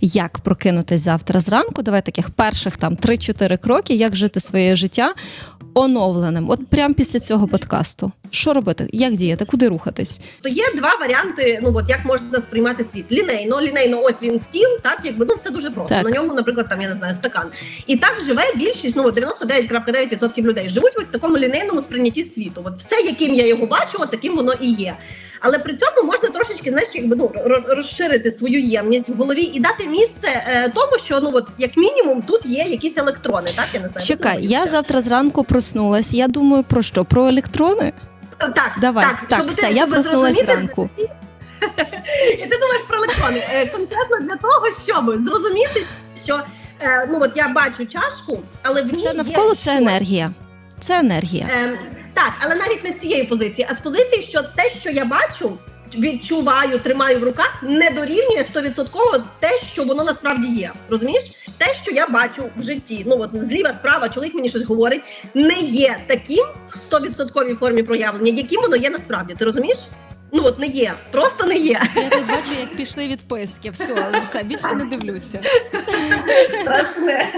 як прокинутись завтра зранку. Давай таких перших там 3-4 кроки, як жити своє життя оновленим. От прямо після цього подкасту. Що робити? Як діяти? Куди рухатись? То є два варіанти. Ну от як можна сприймати світ. Лінейно, лінейно, ось він стіл, так якби ну все дуже просто. Так. На ньому, наприклад, там я не знаю, стакан. І так живе більшість, ну от 99,9% людей живуть ось в такому лінейному сприйнятті світу. От все, яким я його бачу, от таким воно і є. Але при цьому можна трошечки знаєш, якби ну розширити свою ємність в голові і дати місце е, тому, що ну от як мінімум тут є якісь електрони. Так я не знаю. Чекай, я завтра зранку проснулась. Я думаю про що? Про електрони? так, Давай, так, так, все, ти- я проснулась зранку. І ти думаєш про електрони. Е, Конкретно для того, щоб зрозуміти, що е, ну от я бачу чашку, але в ній Все є навколо це енергія. Це енергія. Ем, так, але навіть не з цієї позиції, а з позиції, що те, що я бачу, відчуваю, тримаю в руках, не дорівнює 100% те, що воно насправді є. Розумієш? Те, що я бачу в житті, ну от зліва, справа, чоловік мені щось говорить, не є таким в 100% формі проявлення, яким воно є насправді. Ти розумієш? Ну от не є, просто не є. Я тут бачу, як пішли відписки. Все, все більше не дивлюся. Страшне.